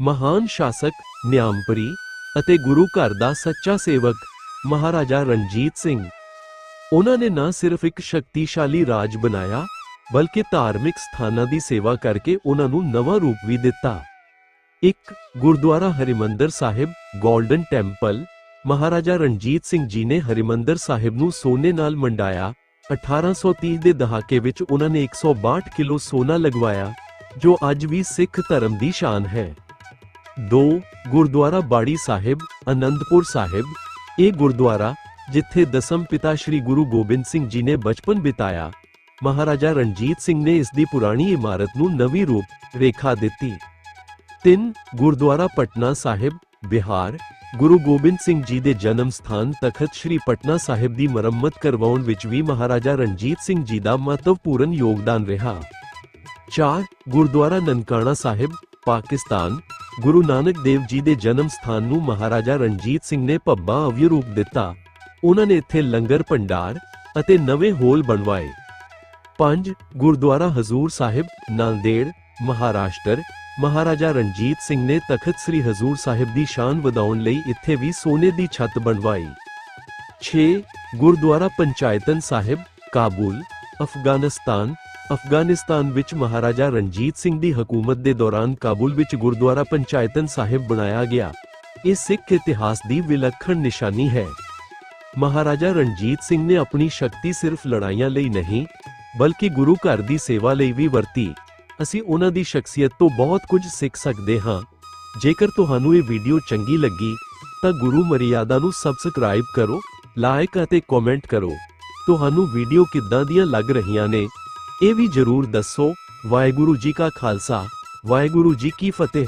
ਮਹਾਨ ਸ਼ਾਸਕ, ਨਿਆਮਪਰੀ ਅਤੇ ਗੁਰੂ ਘਰ ਦਾ ਸੱਚਾ ਸੇਵਕ, ਮਹਾਰਾਜਾ ਰਣਜੀਤ ਸਿੰਘ। ਉਹਨਾਂ ਨੇ ਨਾ ਸਿਰਫ ਇੱਕ ਸ਼ਕਤੀਸ਼ਾਲੀ ਰਾਜ ਬਣਾਇਆ, ਬਲਕਿ ਧਾਰਮਿਕ ਸਥਾਨਾਂ ਦੀ ਸੇਵਾ ਕਰਕੇ ਉਹਨਾਂ ਨੂੰ ਨਵਾਂ ਰੂਪ ਵੀ ਦਿੱਤਾ। ਇੱਕ ਗੁਰਦੁਆਰਾ ਹਰਿਮੰਦਰ ਸਾਹਿਬ 골ਡਨ ਟੈਂਪਲ, ਮਹਾਰਾਜਾ ਰਣਜੀਤ ਸਿੰਘ ਜੀ ਨੇ ਹਰਿਮੰਦਰ ਸਾਹਿਬ ਨੂੰ ਸੋਨੇ ਨਾਲ ਮੰਡਾਇਆ। 1830 ਦੇ ਦਹਾਕੇ ਵਿੱਚ ਉਹਨਾਂ ਨੇ 162 ਕਿਲੋ ਸੋਨਾ ਲਗਵਾਇਆ, ਜੋ ਅੱਜ ਵੀ ਸਿੱਖ ਧਰਮ ਦੀ ਸ਼ਾਨ ਹੈ। 2 ਗੁਰਦੁਆਰਾ ਬਾੜੀ ਸਾਹਿਬ, ਅਨੰਦਪੁਰ ਸਾਹਿਬ। ਇਹ ਗੁਰਦੁਆਰਾ, ਜਿੱਥੇ ਦਸਮ ਪਿਤਾ ਸ੍ਰੀ ਗੁਰੂ ਗੋਬਿੰਦ ਸਿੰਘ ਜੀ ਨੇ ਬਚਪਨ ਬਿਤਾਇਆ। ਮਹਾਰਾਜਾ ਰਣਜੀਤ ਸਿੰਘ ਨੇ ਇਸ ਦੀ ਪੁਰਾਣੀ ਇਮਾਰਤ ਨੂੰ ਨਵੀਂ ਰੂਪ, ਰੇਖਾ ਦਿੱਤੀ। 3 ਗੁਰਦੁਆਰਾ ਪਟਨਾ ਸਾਹਿਬ, ਬਿਹਾਰ। ਗੁਰੂ ਗੋਬਿੰਦ ਸਿੰਘ ਜੀ ਦੇ ਜਨਮ ਸਥਾਨ ਤਖਤ ਸ੍ਰੀ ਪਟਨਾ ਸਾਹਿਬ ਦੀ ਮੁਰੰਮਤ ਕਰਵਾਉਣ ਵਿੱਚ ਵੀ ਮਹਾਰਾਜਾ ਰਣਜੀਤ ਸਿੰਘ ਜੀ ਦਾ ਮਹੱਤਵਪੂਰਨ ਯੋਗਦਾਨ ਰਿਹਾ। 4 ਗੁਰਦੁਆਰਾ ਨਨਕਾਣਾ ਸਾਹਿਬ, ਪਾਕਿਸਤਾਨ। ਗੁਰੂ ਨਾਨਕ ਦੇਵ ਜੀ ਦੇ ਜਨਮ ਸਥਾਨ ਨੂੰ ਮਹਾਰਾਜਾ ਰਣਜੀਤ ਸਿੰਘ ਨੇ ਭੱਬਾ ਅਵਿਯ ਰੂਪ ਦਿੱਤਾ। ਉਹਨਾਂ ਨੇ ਇੱਥੇ ਲੰਗਰ ਭੰਡਾਰ ਅਤੇ ਨਵੇਂ ਹੋਲ ਬਣਵਾਏ। 5 ਗੁਰਦੁਆਰਾ ਹਜ਼ੂਰ ਸਾਹਿਬ, ਨਾਂਦੇੜ, ਮਹਾਰਾਸ਼ਟਰ। ਮਹਾਰਾਜਾ ਰਣਜੀਤ ਸਿੰਘ ਨੇ ਤਖਤ ਸ੍ਰੀ ਹਜ਼ੂਰ ਸਾਹਿਬ ਦੀ ਸ਼ਾਨ ਵਧਾਉਣ ਲਈ ਇੱਥੇ ਵੀ ਸੋਨੇ ਦੀ ਛੱਤ ਬਣਵਾਈ। 6 ਗੁਰਦੁਆਰਾ ਪੰਚਾਇਤਨ ਸਾਹਿਬ, ਕਾਬੁਲ, ਅਫਗਾਨਿਸਤਾਨ। ਅਫਗਾਨਿਸਤਾਨ ਵਿੱਚ ਮਹਾਰਾਜਾ ਰਣਜੀਤ ਸਿੰਘ ਦੀ ਹਕੂਮਤ ਦੇ ਦੌਰਾਨ ਕਾਬੁਲ ਵਿੱਚ ਗੁਰਦੁਆਰਾ ਪੰਚਾਇਤਨ ਸਾਹਿਬ ਬਣਾਇਆ ਗਿਆ। ਇਹ ਸਿੱਖ ਇਤਿਹਾਸ ਦੀ ਵਿਲੱਖਣ ਨਿਸ਼ਾਨੀ ਹੈ। ਮਹਾਰਾਜਾ ਰਣਜੀਤ ਸਿੰਘ ਨੇ ਆਪਣੀ ਸ਼ਕਤੀ ਸਿਰਫ ਲੜਾਈਆਂ ਲਈ ਨਹੀਂ, ਬਲਕਿ ਗੁਰੂ ਘਰ ਦੀ ਸੇਵਾ ਲਈ ਵੀ ਵਰਤੀ। ਅਸੀਂ ਉਹਨਾਂ ਦੀ ਸ਼ਖਸੀਅਤ ਤੋਂ ਬਹੁਤ ਕੁਝ ਸਿੱਖ ਸਕਦੇ ਹਾਂ। ਜੇਕਰ ਤੁਹਾਨੂੰ ਇਹ ਵੀਡੀਓ ਚੰਗੀ ਲੱਗੀ, ਤਾਂ ਗੁਰੂ ਮਰਿਆਦਾ ਨੂੰ ਸਬਸਕ੍ਰਾਈਬ ਕਰੋ, ਲਾਈਕ ਅਤੇ ਕਮੈਂਟ ਕਰੋ। ਤੁਹਾਨੂੰ ਵੀਡੀਓ ਕਿੱਦਾਂ ਦੀਆਂ ਲੱਗ ਰਹੀਆਂ ਨੇ? ਇਹ ਵੀ ਜਰੂਰ ਦੱਸੋ ਵਾਹਿਗੁਰੂ ਜੀ ਕਾ ਖਾਲਸਾ ਵਾਹਿਗੁਰੂ ਜੀ ਕੀ ਫਤਿਹ।